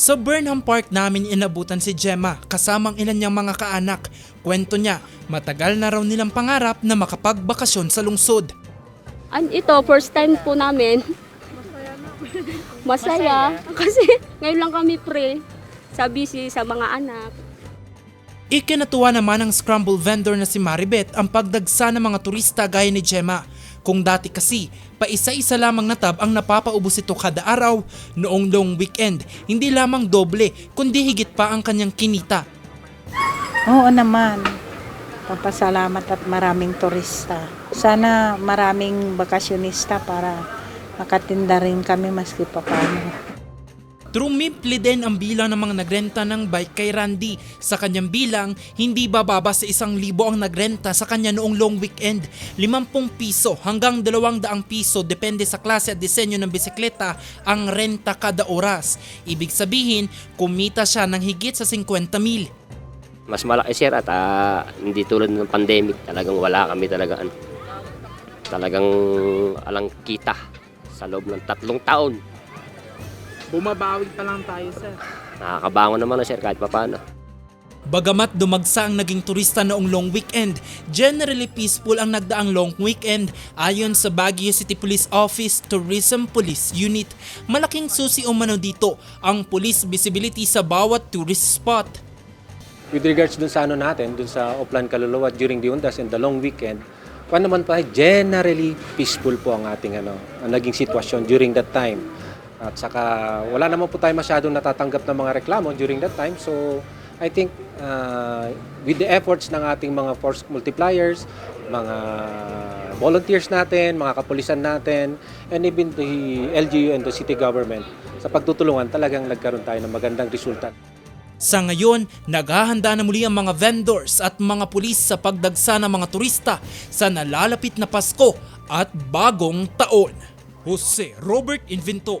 Sa Burnham Park namin inabutan si Gemma kasamang ilan niyang mga kaanak. Kwento niya, matagal na raw nilang pangarap na makapagbakasyon sa lungsod. An ito, first time po namin. Masaya. Kasi ngayon lang kami pre. Sa busy sa mga anak. Ikinatuwa naman ng scramble vendor na si Maribet ang pagdagsa ng mga turista gaya ni Gemma. Kung dati kasi, paisa-isa lamang na tab ang napapaubos ito kada araw noong long weekend. Hindi lamang doble, kundi higit pa ang kanyang kinita. Oo naman. Papasalamat at maraming turista. Sana maraming bakasyonista para makatinda rin kami maski pa paano. Trumimple din ang bilang ng mga nagrenta ng bike kay Randy. Sa kanyang bilang, hindi bababa sa isang libo ang nagrenta sa kanya noong long weekend. 50 piso hanggang 200 piso depende sa klase at disenyo ng bisikleta ang renta kada oras. Ibig sabihin, kumita siya ng higit sa 50 mil. mas malaki sir at ah, hindi tulad ng pandemic talagang wala kami talaga ano, talagang alang kita sa loob ng tatlong taon Bumabawi pa lang tayo, sir. nakakabangon naman na sir kahit papaano Bagamat dumagsa ang naging turista noong long weekend, generally peaceful ang nagdaang long weekend ayon sa Baguio City Police Office Tourism Police Unit. Malaking susi umano dito ang police visibility sa bawat tourist spot. With regards dun sa ano natin, dun sa Oplan Kaluluwa during the Undas and the long weekend, kung naman pa, generally peaceful po ang ating ano, ang naging sitwasyon during that time. At saka wala naman po tayo masyadong natatanggap ng mga reklamo during that time. So I think uh, with the efforts ng ating mga force multipliers, mga volunteers natin, mga kapulisan natin, and even the LGU and the city government, sa pagtutulungan talagang nagkaroon tayo ng magandang resulta. Sa ngayon, naghahanda na muli ang mga vendors at mga pulis sa pagdagsa ng mga turista sa nalalapit na Pasko at bagong taon. Jose Robert Inventor